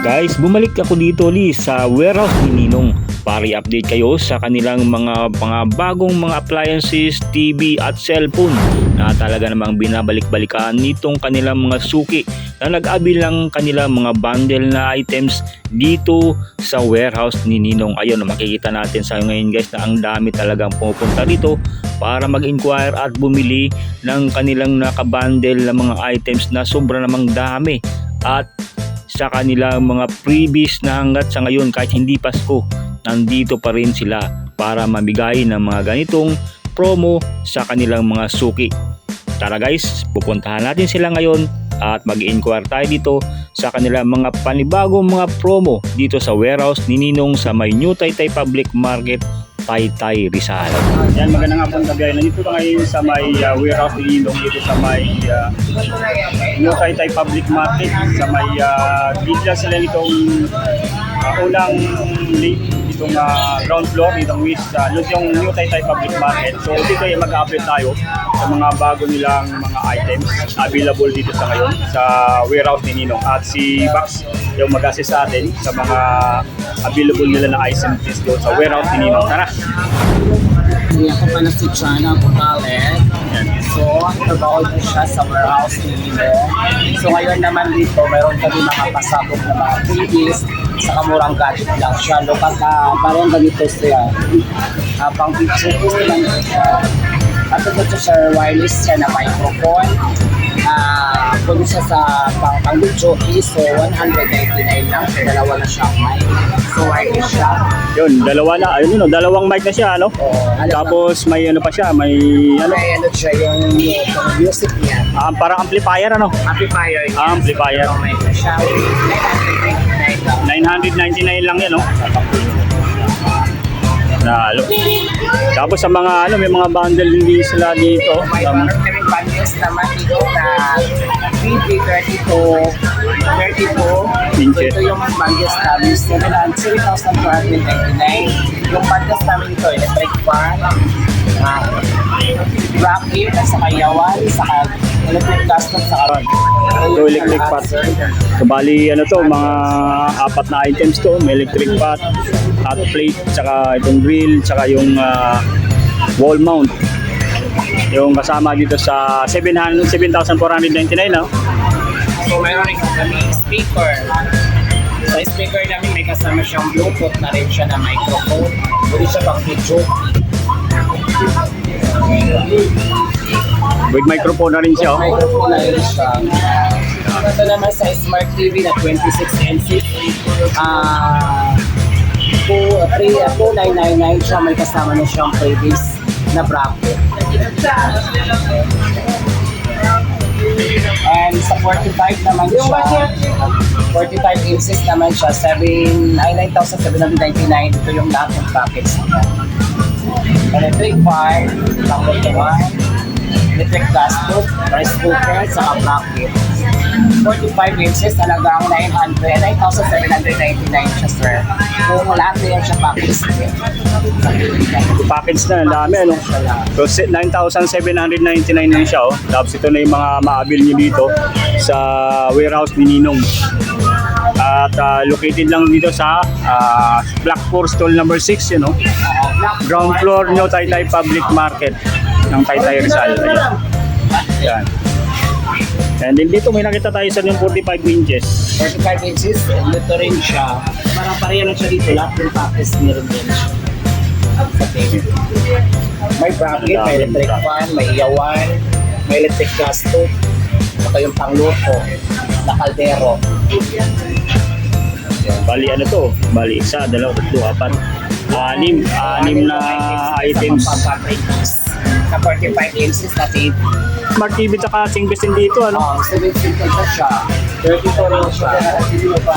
Guys, bumalik ako dito li sa warehouse ni Ninong para i-update kayo sa kanilang mga mga bagong mga appliances, TV at cellphone na talaga namang binabalik-balikan nitong kanilang mga suki na nag-abil ng kanilang mga bundle na items dito sa warehouse ni Ninong. Ayun, makikita natin sa ngayon guys na ang dami talagang pumupunta dito para mag-inquire at bumili ng kanilang nakabundle na mga items na sobra namang dami at sa kanilang mga freebies na hanggat sa ngayon kahit hindi Pasko nandito pa rin sila para mamigay ng mga ganitong promo sa kanilang mga suki. Tara guys, pupuntahan natin sila ngayon at mag-inquire tayo dito sa kanilang mga panibagong mga promo dito sa warehouse ni Ninong sa may New Taytay Public Market, Taytay Rizal. Yan, magandang hapon gabi. Nandito na ngayon sa may uh, warehouse ni Ninong dito sa may uh, New Taytay Public Market sa may uh, dito sila nitong uh, unang late itong uh, ground floor itong West uh, yung New Taytay Public Market. So dito ay mag-update tayo sa mga bago nilang mga items available dito sa ngayon sa warehouse ni Ninong at si Bax yung mag-assist sa atin sa mga available nila na items doon sa warehouse ni Ninong. Tara! Hindi ako pala si Jana Butales. Yan. So, trabaho din siya sa warehouse ni Nino. So, ngayon naman dito, meron kami mga pasabog na mga freebies sa kamurang gadget lang siya. Local na, parang ganito siya. Uh, pang picture ko lang. At ito siya sa wireless siya na microphone. Ah, kung siya sa pang pang is so 199 lang. So, dalawa na siya mic. So, wireless siya. Yun, dalawa na. Ayun yun, oh, dalawang mic na siya, ano? Oh, ano? Tapos may ano pa siya, may ano, May ano siya yung, yung music niya. ah, parang amplifier ano? Amplifier. Ah, amplifier. So, may siya. 999 lang. 999 lang yan, no? Na, alo. Tapos sa mga ano, may mga bundle din sila dito. May Sa- meron kaming bundles naman dito na 3 32 32 Inches. Ito yung bundles namin 7,499 Yung bundles namin ito, electric fan, uh, bracket, saka yawan, saka electric custom, saka Ito, electric pot. So, bali, ano to, mga apat na items to. May electric pot, hot plate, tsaka itong grill, tsaka yung ah, wall mount. Yung kasama dito sa 700 7,499, no? So meron rin kami speaker. Sa speaker namin may kasama siyang Bluetooth na rin siya na microphone. Pwede siya pang video. With microphone na rin siya, oh. Microphone na rin siya. Ito naman sa Smart TV na 26 inches. Ah, uh, 2999 siya. May kasama na siyang previous na bracket. And sa 45 naman siya, 45 inches naman siya, 7, ay 9,799. Ito yung lahat ng packets niya. Electric fan, number 1, electric gas stove, rice cooker, saka bracket. 45 inches, talagang 900, 9,799 siya, sir. Kung lahat na yan siya packets niya. Package na, ang dami, ano? So, si- 9,799 na siya, oh. Tapos ito na yung mga maabil nyo dito sa warehouse ni Ninong. At ah, located lang dito sa ah, Black Forest Stall number 6, you know. Ground floor nyo, Taytay Public Market ng Taytay Rizal. Ayan. Ayan. And then dito may nakita tayo sa yung 45 inches. 45 inches, ito rin siya. Parang pareha lang siya dito, lahat ng packets meron din siya. May bracket, may electric fan, may iyawan, may electric gas stove, saka yung pangluto, na kaldero. Bali ano to? Bali isa, dalawa, tatlo, apat. Anim, anim na items. Sa 45 inches na table. Smart TV tsaka Singbes din dito, ano? Um, 7 seater pa siya. 34 rin siya.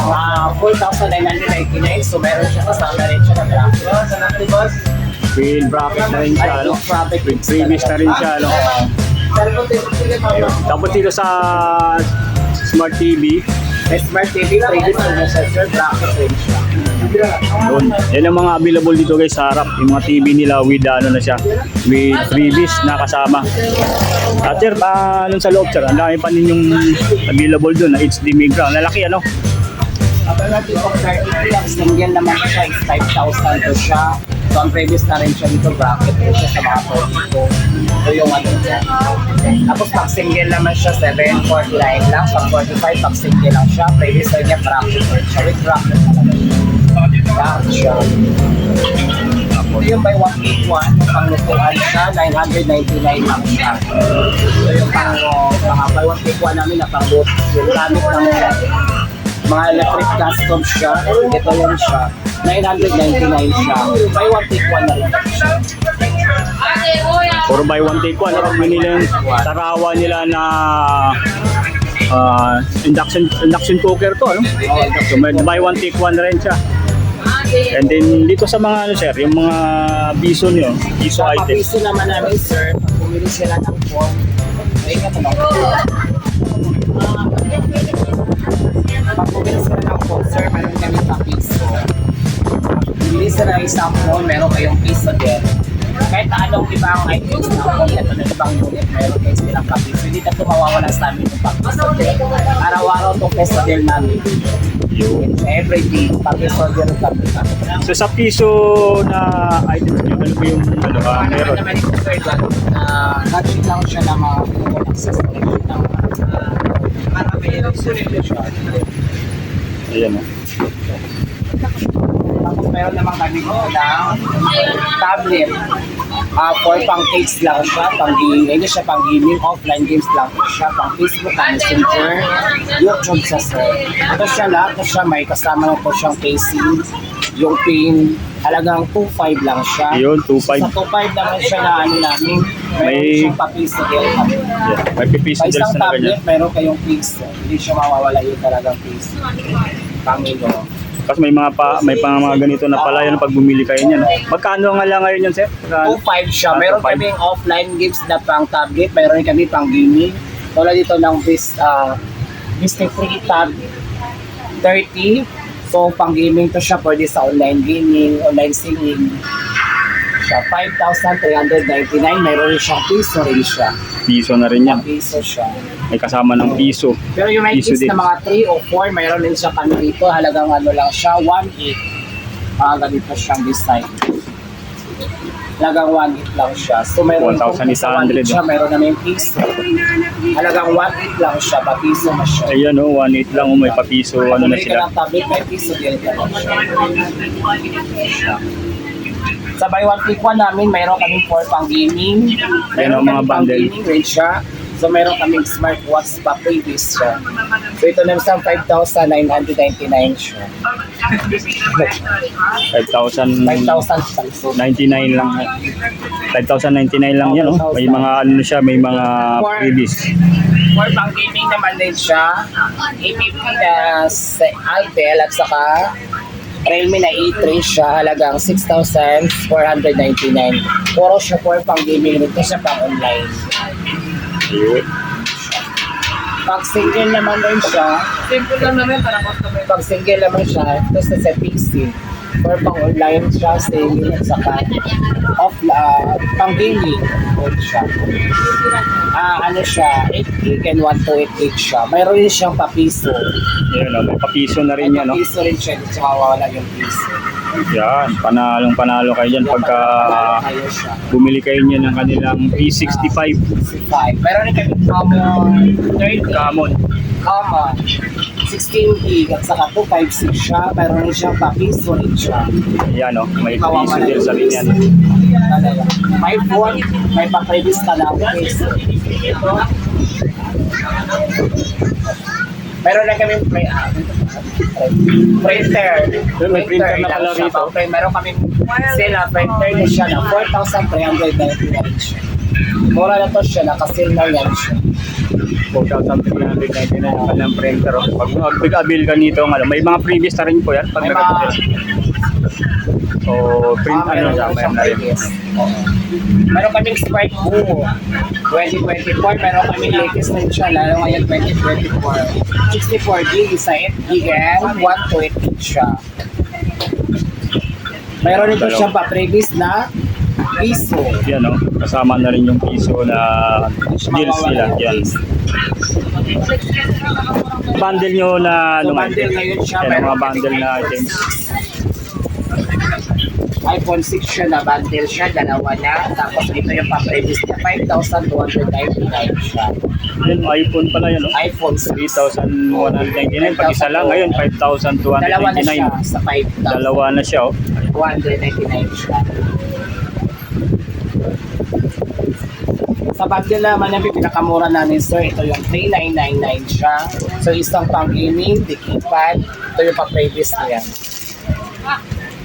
Ah, 4,999. So meron siya kasama rin siya na bracket. With bracket na rin siya, ano? Freebies na rin siya, ano? Tapos dito sa Smart TV, Smart TV, previous na na siya, sir. Bracket rin siya. Doon. Yan ang mga available dito guys sa harap. Yung mga TV nila with ano na siya, with freebies na kasama. At sir, pa, nun sa loob sir, ang dami pa ninyong available doon na HD Migra. Ang lalaki ano? natin itong 30 ang single naman siya is 5,000 to siya. So ang previous na rin siya dito, bracket po siya sa mga phone dito. Ito yung ano niya. Tapos pag single naman siya, 749 lang. Pag 45, pag single lang siya. Previous na niya, bracket rin siya. With bracket talaga siya. Yan siya. Ito yung by 181, yung panglutuan siya, 999 lang siya. Ito yung pang, uh, by 181 namin na panglut, yung gamit siya. Mga electric gas stove siya, ito yun siya, 999 siya. By 181 na lang siya. Puro buy one take one. Pag binili yung tarawa nila na ah, induction induction cooker to, ano? So may buy one take one rin siya. And then dito sa mga ano sir, yung mga biso niyo, biso Sa items. papiso naman namin, sir, pag bumili sila ng phone, ay nga tanong. Pag bumili sila ng phone, sir, meron kami papiso. Bumili sila ng isang phone, meron kayong piso din. Kahit na anong ibang items na phone, ito na ibang unit, meron kayo silang papiso. Hindi na ito mawawala sa amin yung papiso din. Araw-araw itong peso din namin. Every day, papiso din ang. So sa piso na items niyo, ano ba yung ano, ah, Ano meron? naman ito sir, na gadget lang siya na mga access collection ng para may solution. Ayan oh. Tapos meron naman kami ko na tablet. Ah, for pang kids lang siya, pang gaming, hindi siya pang gaming, offline games lang po siya, pang Facebook, pang Messenger, YouTube sa sir. Ito siya lahat, ito siya, may kasama na po siyang casing, yung pin, halagang 2.5 lang siya. Yun, 2.5. Sa 2.5 naman siya na ano namin, May- papiso din. Yeah. May Sa din isang na ganyan. tablet, meron kayong piso. Hindi siya mawawala yung talagang piso. Pangino. Kasi may mga pa, may pang mga ganito na pala yan pag bumili kayo niyan. Magkano nga lang ngayon yan, sir? Magkano? 2.5 siya. Ah, Meron 2.5. kaming offline games na pang tablet. Meron rin kami pang gaming. Tulad dito ng bis, uh, Disney Free Tab 30. So, pang gaming to siya. Pwede sa online gaming, online singing. Siya, 5,399. Meron rin siyang piso rin siya. Piso na rin yan. Piso siya. May kasama ng piso. Pero yung may Piso kids din. na mga 3 o 4, mayroon din siya kami dito. Halagang ano lang siya, 1.8. Mga ganito siyang design. Halagang 1.8 lang siya. So mayroon 1,800 siya, mayroon na may piso. Halagang 1.8 lang siya, papiso na siya. Ayan o, 1.8 lang o may papiso, ano na Bumili ka sila. ng tablet, may piso din ka siya. Sa buy one pick one namin, mayroon kaming for pang gaming. Ang mga bundle. gaming rin siya. So mayroon kaming smartwatch pa previous siya. So ito na isang 5,999 siya. 5,099 5,000 pesos. lang. 5,099 lang yan, oh. May mga ano siya, may mga freebies. For pang gaming naman din siya. A50 na sa Altel at saka Realme na E3 siya halagang 6,499. Puro siya for pang gaming rin. Ito siya pang online. Yun. Pag single naman din siya, simple lang naman para customer. Pag single naman siya, ito sa PC. Or pang online siya, selling at saka off, uh, pang gaming. Yun siya. Ah, ano siya, 8 gig and 128 gig siya. Mayroon din siyang papiso. Ayan, oh, may papiso na rin yan, no? papiso rin siya, hindi siya mawawala yung piso. Yan, panalong panalo kayo dyan pagka Kayo siya. bumili kayo niyan ng kanilang P65 65. Meron rin kami common 30. Camon. Common. 16 gig at saka 256 siya. Meron rin siyang papiso rin siya. Yan, oh, may piso din sa ganyan. Talaga. May phone, may pa-previous ka na piso. Meron na kami may, ah, printer. May printer na pala lang rito. Pang- Meron kami sila printer na siya na 4,399 siya. Mura na to siya, nakasil na yan siya. 4,399 ang kanilang printer. oh. Pag mag-abil ka nito, ano, may mga previous na rin po yan. Pag May mga- So, print Ah, ano meron siya, meron na rin. previous. Meron kaming Sprite Boo 2024, meron kaming latest na siya, lalo ngayon 2024. 64 gig, isa 8 gig and 128 siya. Meron rin po Dalawa. siyang pa-previous na piso. Yan, oh, kasama na rin yung piso na deals nila. Yan. Bundle nyo na So, nga, bundle ngayon siya, Yan, mga bundle na items. iPhone 6 siya na bundle siya, dalawa na. Tapos ito yung pa-previous niya, 5,299 siya. Yan, iPhone pala yan, no? iPhone 6. 3,199. Pag isa lang, ngayon, Dalawa na siya 5,299. sa 5,299 Dalawa na siya, oh. siya. Sa bundle naman yung pinakamura namin sir, ito yung 3999 siya. So isang pang gaming, di keypad, ito yung pa-previous niya.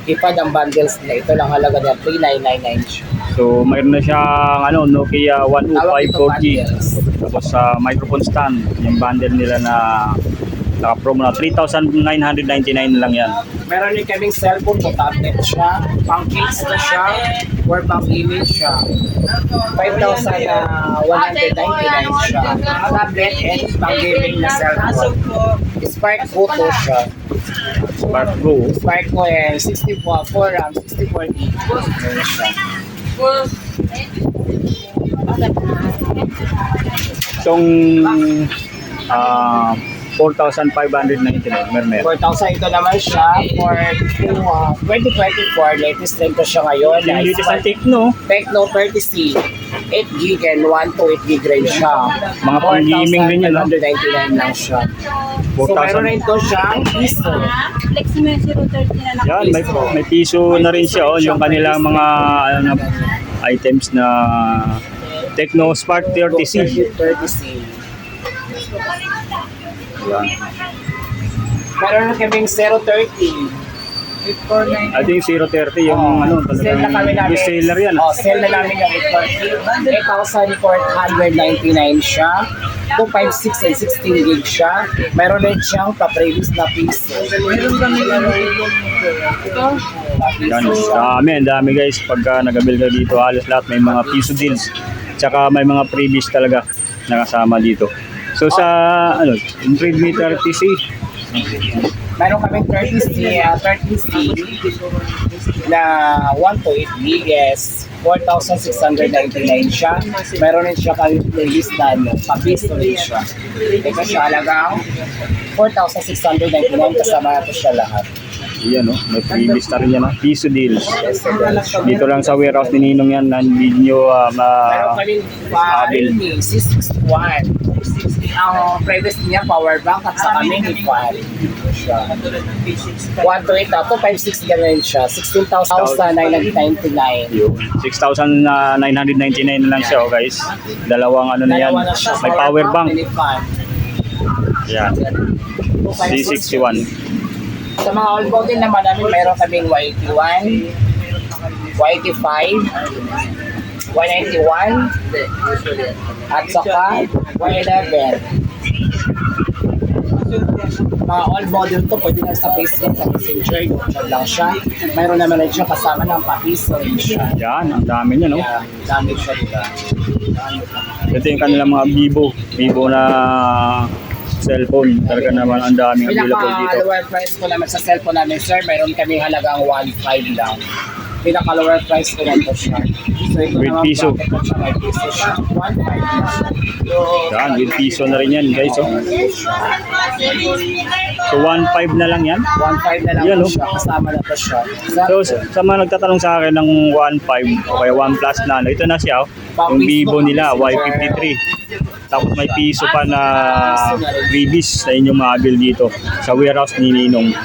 Keypad ang bundles niya, ito lang halaga niya, 3999 siya. So, mayroon na siyang ano, Nokia Tawag ito 105 4G. bundles. Tapos sa microphone stand, yung bundle nila na naka-promo na 3,999 lang yan. Meron din kaming cellphone po, tablet siya, pang case na siya, or pang gaming siya. 5,199 siya. Tablet and pang gaming na cellphone. Spark Photo siya. Spark Go. Spark ko eh, 64, 4 RAM, 64 gig. Ayan siya. Itong ah 4,599 meron meron. 4,000 ito naman siya for uh, 2024, latest din ko siya ngayon. Yung latest ang Tecno, Tecno 30C, 8 gig and 1 to 8 gig rin siya. Mga pang-gaming din yan, no? 4,999 lang siya. So 4,000. meron rin to siyang piso. Flex mo yung 030 na Yan, may, may piso na rin siya, oh, yung kanilang mga ano, na, items na Tecno Spark 30C. 30C. Yan. Meron kaming 030. I think 030 yung ano, Sale na kami talagang namin. seller yan. Oh, sale na namin yung 8,499 siya. 256 and 16 gig siya. Meron din siyang pa-previous na piso. Meron kami Yan, dami, ang dami guys. Pagka nagabil ka dito, halos lahat may mga piso deals. Tsaka may mga freebies talaga nakasama dito. So sa ano, yung Redmi 30C, Meron kaming 30C, uh, 30C na 1 to 8 gig is 4,699 siya. Meron rin siya kami playlist na ano, papiso rin siya. Ito siya halagang 4,699 kasama na to siya lahat. yan oh, may freebies na rin yan, oh. piso deals. Meron Dito lang sa warehouse ni Ninong yan, na hindi nyo ah, ma... Realme C61. Ang previous niya power bank at sa kami ni Juan. 1 to 8 to 5.6 ganun siya. 16,999. Yun. 6,999 na lang siya, oh, guys. Dalawang ano na yan. Siya, May power bank. Yan. 256. C61. Sa mga old model naman namin, mayroon kaming YT1, YT5, 191, at saka Y11. Mga old model to, pwede lang sa Facebook, sa Messenger, YouTube lang siya. Mayroon naman rin siya kasama ng papiso rin siya. Yan, ang dami niya, no? Kaya, dami siya diba? Ito yung kanilang mga Vivo. Vivo na cellphone. Talaga naman ang daming available dito. Pinaka-lower price ko naman sa cellphone namin, sir, mayroon kaming halagang 1.5 lang. Pinaka-lower price ko lang po siya. So, ito With piso. bracket ko siya, may piso siya. 1.5 lang. Yan, with piso na rin yan, guys. Oh. So, 1.5 na lang yan. 1.5 na lang Yan, oh. siya. Kasama na po siya. So, sa, mga nagtatanong sa akin ng 1.5 o kaya 1 plus na, ano, ito na siya. Oh. Yung Vivo nila, Y53. Tapos may piso pa na freebies sa inyong mga bill dito sa warehouse ni Ninong.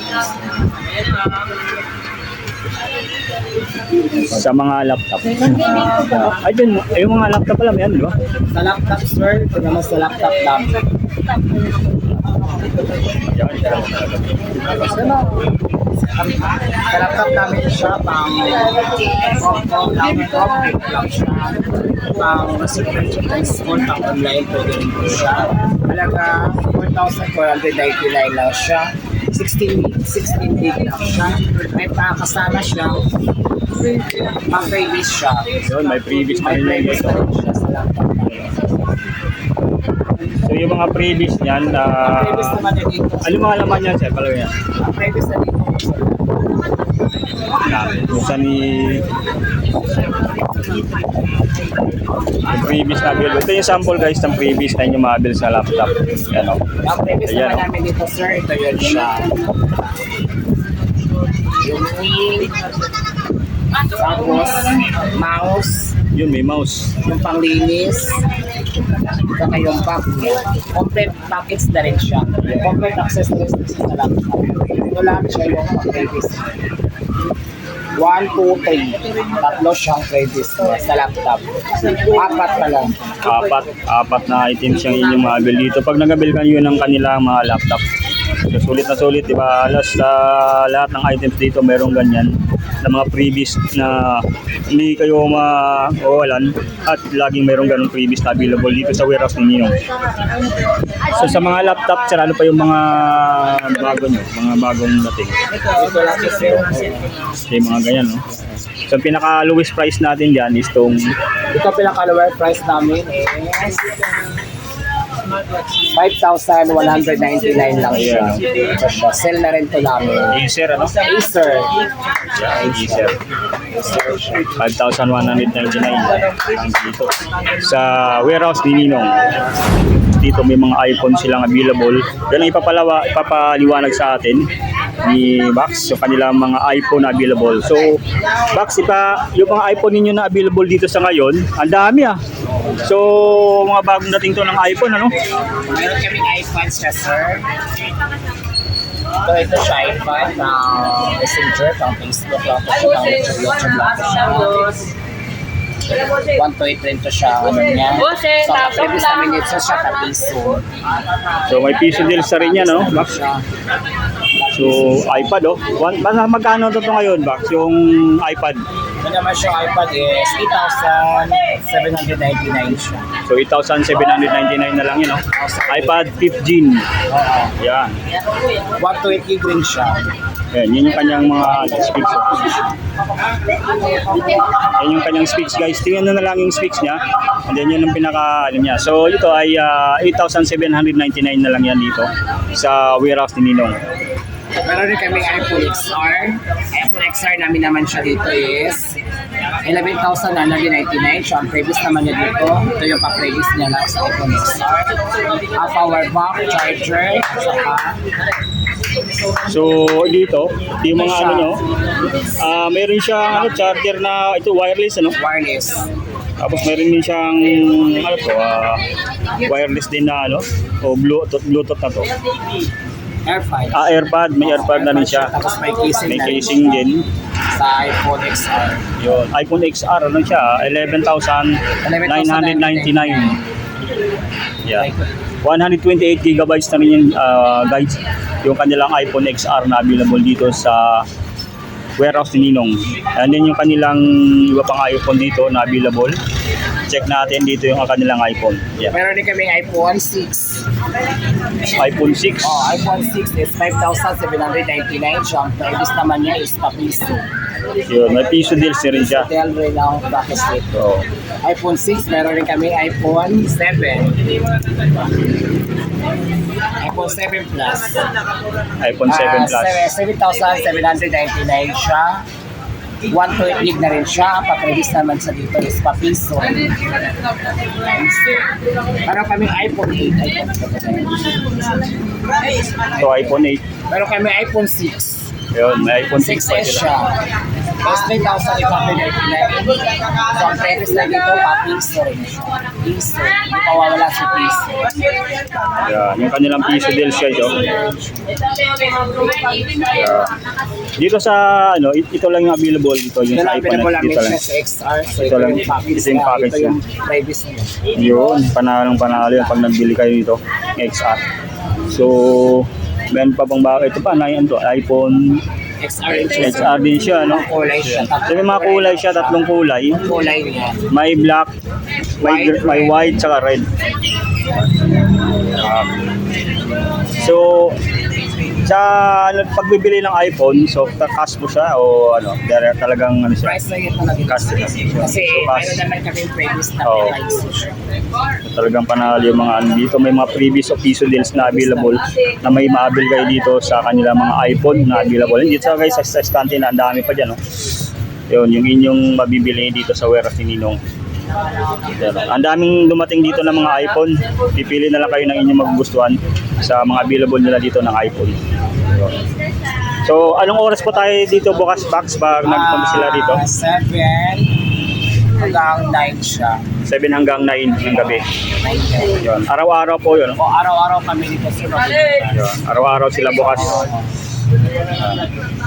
Sa mga laptop. Ay, dun, yung mga laptop pala, may ano, di ba? Sa laptop, sir, ito naman sa laptop lang. Yan, Sa laptop namin siya, pang laptop laptop lang siya. Pang school, pang online pwede rin po siya. Halaga 4,499 lang siya. 16 16 gig lang siya. May pakasama siya. Pang freebies siya. Yun, may freebies na rin sa namin. So yung mga previous niyan, Ang ah, previous naman na dito. ano mga laman niyan, sir? Palaw. Ang previous na dito. Saan ni... Yung previous na build. Ito yung sample guys ng previous na yung mga build sa laptop. Yan o. Ang previous Ayan, naman oh. namin dito, sir, ito yun siya. Yung tapos mouse, Yun, may mouse. yung panglinis, saka yung back niya. Complete package na rin siya. Complete accessories na siya laptop. Ito lang siya yung previous. One, two, three. Tatlo siyang niya sa laptop. Apat pa lang. Apat, apat na items yung inyong mga build dito. Pag nag-build kayo ng kanilang mga laptop, so, sulit na sulit, di ba? Halos sa lahat ng items dito, merong ganyan na mga previous na hindi kayo mawawalan at laging merong ganong previous na available dito sa warehouse ni Ninong. So sa mga laptop, sir, ano pa yung mga bago nyo? Mga bagong dating? Yung mga ganyan, no? So pinaka lowest price natin dyan is tong Ito pinaka-lower price namin is 5,199 lang siya. Ito siya. Sell na rin to namin. Acer, ano? Acer. Yeah, Acer. 5,199 ang dito. Sa warehouse ni Ninong. Dito may mga iPhone silang available. Yan ang ipapalawa, ipapaliwanag sa atin ni Bax yung kanilang mga iPhone na available. So, Bax, ipa, yung mga iPhone ninyo na available dito sa ngayon, ang dami ah. So, mga bagong dating to ng iPhone, ano? Meron kaming iPhone siya, sir. Ito, ito siya iPhone na Messenger, pang Facebook lang to siya, pang YouTube, lang to siya. 128 rin to siya, ano niya. So, ang previous namin ito siya, kapiso. So, may piso deals sa rin yan, no? Bax? So, iPad, oh. One, mas- magkano to, to ngayon, Bax? Yung iPad? Ito naman siya iPad is 8,799 siya. So 8,799 na lang yun, no? iPad 5 Gen. Oo. Yan. 128 gig rin siya. Yan, yun yung kanyang mga specs. oh. Yan yung kanyang specs, guys. Tingnan na lang yung specs niya. And then yun ang pinaka, ano niya. So ito ay ah, 8,799 na lang yan dito sa warehouse ni Ninong. Meron rin kami iPhone XR. iPhone XR namin naman siya dito is 11,999. So, ang previous naman niya dito, ito yung pa-previous niya lang sa iPhone XR. A power bank, charger, at saka So dito, yung mga ano nyo, ah meron siyang ano, charger na ito wireless ano. wireless. Tapos meron din siyang ano to, ah, wireless din na ano, o bluetooth, bluetooth na to. AirPod. Ah, AirPod, may AirPod na rin siya. Tapos may casing May na rin casing siya din. Sa iPhone XR. Yun. iPhone XR, ano siya? 11,999. Yeah. 128 gigabytes na rin yung uh, guys, yung kanilang iPhone XR na available dito sa warehouse ni Ninong. And then yung kanilang iba pang iPhone dito na available. Check natin dito yung kanilang iPhone. Yeah. Meron din kami iPhone 6. iPhone 6. Oh, iPhone 6 is 5,799. So, ang previous naman niya is papiso. Yun, may piso deals na rin siya. Hotel rin ang bracket dito. So, iPhone 6, meron rin kami iPhone 7. iPhone 7 Plus. iPhone 7 Plus. Ah, 7,799 siya. 128 gig na rin siya. Pa-previous naman sa dito is pa-piso. Meron kami iPhone 8. So, iPhone 8. Meron kami iPhone 6. Yun, may iPhone 6 pa 6S sila. siya. Is 3,899. So, ang previous na dito, pa-piso rin siya. Piso. Hindi mawawala si piso. Yan, yung kanilang piso deals guys. Oh. Yeah. Dito sa ano, it- ito lang yung available dito yung Ito sa lang iPhone pinag X, dito lang. XR. So, Ito ito, lang. yung package Ito yung niya. package Ito yung previous niya. Yun, panalong panalo yan pag nagbili kayo dito, XR. So, meron pa bang ba? Ito pa, na yan to, iPhone XR. XR din siya, no? Kulay siya. So, may mga kulay siya, tatlong kulay. Kulay niya. May black, may, White, may white, saka red. Um, so, Sa ano, pagbibili ng iPhone, so cash mo siya o ano, direct talagang ano siya? Price na yun talaga. Cash na. Kasi So, cash. mayroon naman kami previous na Oo. price. Talagang panalo yung mga ano dito. May mga previous o piso deals na available na may maabil kayo dito sa kanila mga iPhone na available. Hindi sa guys, sa sa estante na ang dami pa dyan. No? Yun, yung inyong mabibili dito sa warehouse ni Ninong. Yan. Ang daming dumating dito ng mga iPhone. Pipili na lang kayo ng inyong magugustuhan sa mga available nila dito ng iPhone. So, anong oras po tayo dito bukas box pag nagpunta sila dito? 7 hanggang 9 siya. 7 hanggang 9 ng gabi. Yun. Araw-araw po yun. O araw-araw kami dito sa Yun. Araw-araw sila bukas.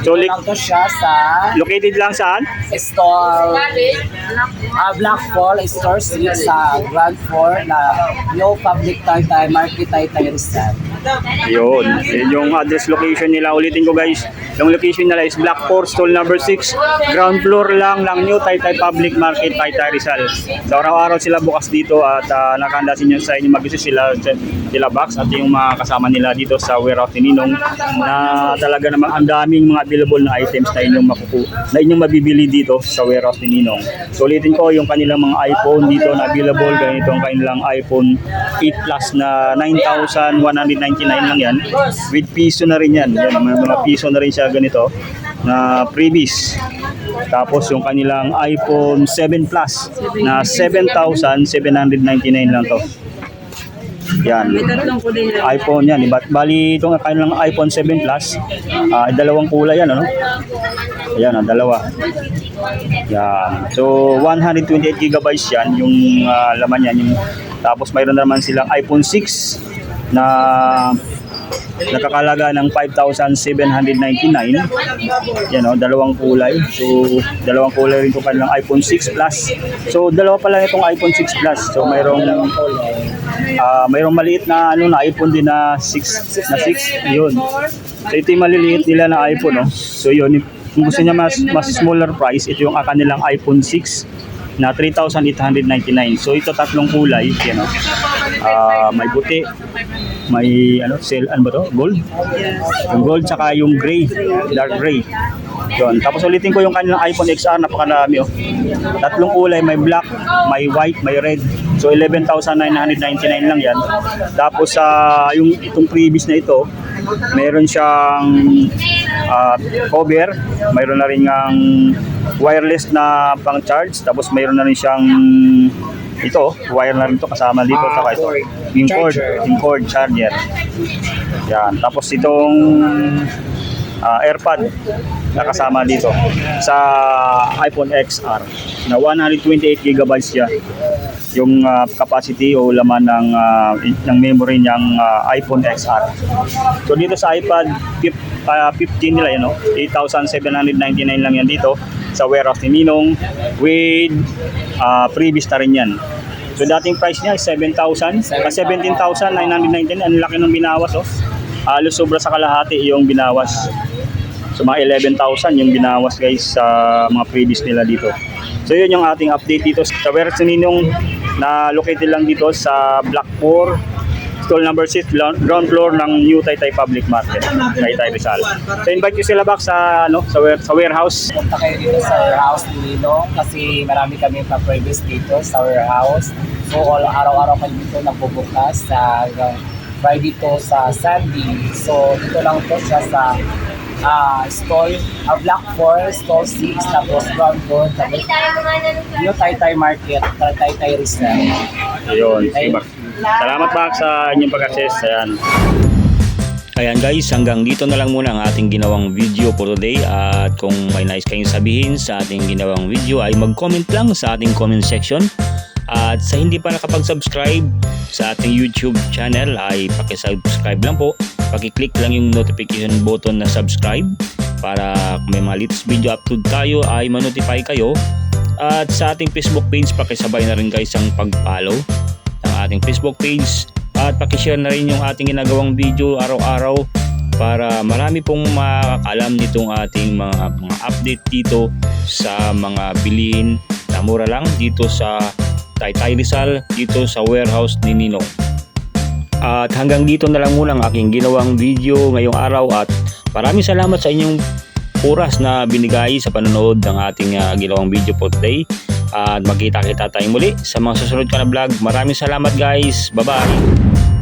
So, li- lang to siya sa located lang saan? store uh, Black Fall Store 6 sa Grand Floor na No Public Taytay Market Taytay Rizal. Yun. Yun yung address location nila. Ulitin ko guys. Yung location nila is Black 4, stall number 6. Ground floor lang ng New Taytay Public Market, Taytay Rizal. So araw-araw sila bukas dito at uh, nakahanda sinyo sa inyo mag sila sila box at yung mga kasama nila dito sa warehouse ni Ninong na talaga namang ang daming mga available na items na inyong makuku na inyong mabibili dito sa warehouse ni Ninong. So ulitin ko yung kanilang mga iPhone dito na available ganito ang kanilang iPhone 8 Plus na 9,199 lang yan. With piso na rin yan. Yan may mga piso na rin siya ganito na previous. Tapos yung kanilang iPhone 7 Plus na 7,799 lang to. Yan. IPhone yan. Iba, bali itong kanilang iPhone 7 Plus, ah, dalawang kulay yan, ano? Ayan, ah, dalawa. Yan. So, 128 gigabytes yan, yung ah, laman yan. Yung, tapos mayroon naman silang iPhone 6 na nakakalaga ng 5,799. Yan o, dalawang kulay. So, dalawang kulay rin itong kanilang iPhone 6 Plus. So, dalawa pa lang itong iPhone 6 Plus. So, mayroong ah mayroong maliit na ano na iPhone din na 6 na 6 yun. So ito yung maliliit nila na iPhone no. So yun kung gusto niya mas mas smaller price ito yung kanilang iPhone 6 na 3,899. So ito tatlong kulay, yan no. Ah, may puti, may ano, cell, ano ba to? Gold? Yung gold tsaka yung gray, dark gray. Yun. Tapos ulitin ko yung kanilang iPhone XR, napakarami oh. Tatlong kulay, may black, may white, may red. So 11,999 lang yan. Tapos sa yung itong previous na ito, meron siyang ah, cover, mayroon na rin ng wireless na pang charge, tapos mayroon na rin siyang ito, wire na rin to kasama dito Ah, saka ito. Yung cord, yung cord charger. Yan. Tapos itong ah, AirPod na kasama dito sa iPhone XR na 128 gigabytes siya yung ah, capacity o laman ng ah, ng memory niyang ah, iPhone XR. So dito sa iPad fif- ah, 15 nila yun, no? 8,799 lang yan dito sa warehouse ni Ninong with ah, previous na rin yan. So dating price niya is 7,000, ah, 17,999. Ang laki ng binawas oh. Halos sobra sa kalahati yung binawas. So mga 11,000 yung binawas guys sa mga previous nila dito. So yun yung ating update dito sa ni Ninong na located lang dito sa Block 4 stall number 6 ground floor ng New Taytay Public Market Taytay Rizal. So invite nyo sila back sa ano sa, sa warehouse. Punta kayo dito sa warehouse ni Lino kasi marami kami pa-previous dito sa warehouse. So araw-araw kami dito nagbubukas sa Friday to sa Sunday. So dito lang to siya sa ah stall, uh, Black 4, stall 6, tapos ground floor, tapos New Taytay Market, Taytay Rizal. Ayun, sige back. Salamat back sa inyong pag-access. Ayan. Ayan guys, hanggang dito na lang muna ang ating ginawang video for today at kung may nais kayong sabihin sa ating ginawang video ay mag-comment lang sa ating comment section at sa hindi pa nakapag-subscribe sa ating YouTube channel ay paki-subscribe lang po paki-click lang yung notification button na subscribe para kung may mga latest video upload tayo ay ma-notify kayo at sa ating Facebook page pakisabay na rin guys ang pag-follow ng ating Facebook page at pakishare na rin yung ating ginagawang video araw-araw para marami pong makakalam nitong ating mga, mga update dito sa mga bilihin na mura lang dito sa Taytay Rizal dito sa warehouse ni Ninong. At hanggang dito na lang muna ang aking ginawang video ngayong araw at maraming salamat sa inyong oras na binigay sa panonood ng ating ah, ginawang video for today. At magkita-kita tayong muli sa mga susunod ka na vlog. Maraming salamat guys. Bye-bye.